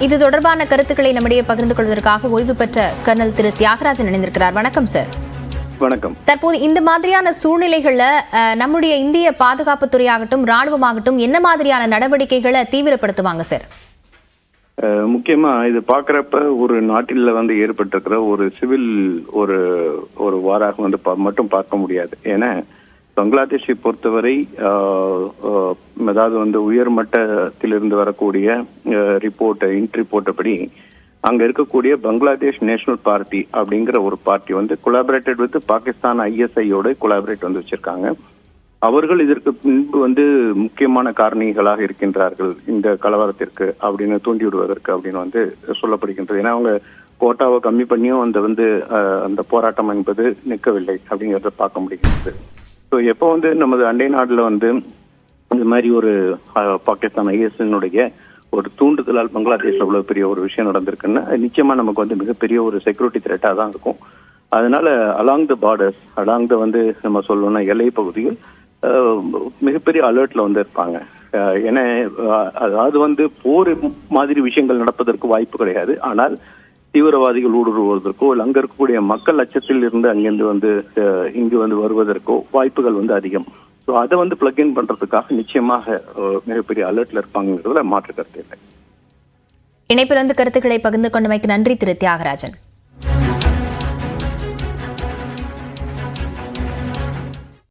இது தொடர்பான கருத்துக்களை நம்மிடையே பகிர்ந்து கொள்வதற்காக ஓய்வு பெற்ற கர்னல் திரு தியாகராஜன் இணைந்திருக்கிறார். வணக்கம் சார். வணக்கம். தற்போது இந்த மாதிரியான சூழ்நிலைகள்ல நம்முடைய இந்திய பாதுகாப்புத்துறை ஆகட்டும் ராணுவமாகட்டும் என்ன மாதிரியான நடவடிக்கைகளை தீவிரப்படுத்துவாங்க சார்? முக்கியமா இது பாக்குறப்ப ஒரு நாட்டில் வந்து ஏற்பட்டிருக்கிற ஒரு சிவில் ஒரு ஒரு வாராக வந்து மட்டும் பார்க்க முடியாது. ஏன்னா பங்களாதேஷை பொறுத்தவரை அதாவது வந்து உயர்மட்டத்திலிருந்து வரக்கூடிய ரிப்போர்ட் இன்ட் ரிப்போர்ட் அங்க இருக்கக்கூடிய பங்களாதேஷ் நேஷனல் பார்ட்டி அப்படிங்கிற ஒரு பார்ட்டி வந்து கொலாபரேட்டட் வித் பாகிஸ்தான் ஐஎஸ்ஐயோட கொலாபரேட் வந்து வச்சிருக்காங்க. அவர்கள் இதற்கு முன்பு வந்து முக்கியமான காரணிகளாக இருக்கின்றார்கள் இந்த கலவரத்திற்கு அப்படின்னு தூண்டி விடுவதற்கு அப்படின்னு வந்து சொல்லப்படுகின்றது. ஏன்னா அவங்க கோட்டாவை கம்மி பண்ணியும் அந்த வந்து அந்த போராட்டம் என்பது நிற்கவில்லை அப்படிங்கிறத பார்க்க முடிகிறது ஸோ எப்போ வந்து நமது அண்டை நாட்டில் வந்து இந்த மாதிரி ஒரு பாகிஸ்தான் ஐஎஸ்னுடைய ஒரு தூண்டுதலால் பங்களாதேஷ் அவ்வளோ பெரிய ஒரு விஷயம் நடந்திருக்குன்னா நிச்சயமாக நமக்கு வந்து மிகப்பெரிய ஒரு செக்யூரிட்டி த்ரெட்டாக தான் இருக்கும். அதனால along the borders along the வந்து நம்ம சொல்லணும்னா எல்லை பகுதியில் மிகப்பெரிய அலர்ட்ல வந்து இருப்பாங்க. ஏன்னா அதாவது வந்து போர் மாதிரி விஷயங்கள் நடப்பதற்கு வாய்ப்பு கிடையாது. ஆனால் தீவிரவாதிகள் ஊடுருவதற்கோ இல்லை அங்க இருக்கக்கூடிய மக்கள் அச்சத்தில் இருந்து அங்கிருந்து வந்து இங்கு வந்து வருவதற்கோ வாய்ப்புகள் வந்து அதிகம். ஸோ அதை வந்து பிளக் இன் பண்றதுக்காக நிச்சயமாக அஹ், மிகப்பெரிய அலர்ட்ல இருப்பாங்கிறதுல மாற்று கருத்து இல்லை. இணைப்பிலிருந்து கருத்துக்களை பகிர்ந்து கொண்டமைக்கு நன்றி திரு தியாகராஜன்.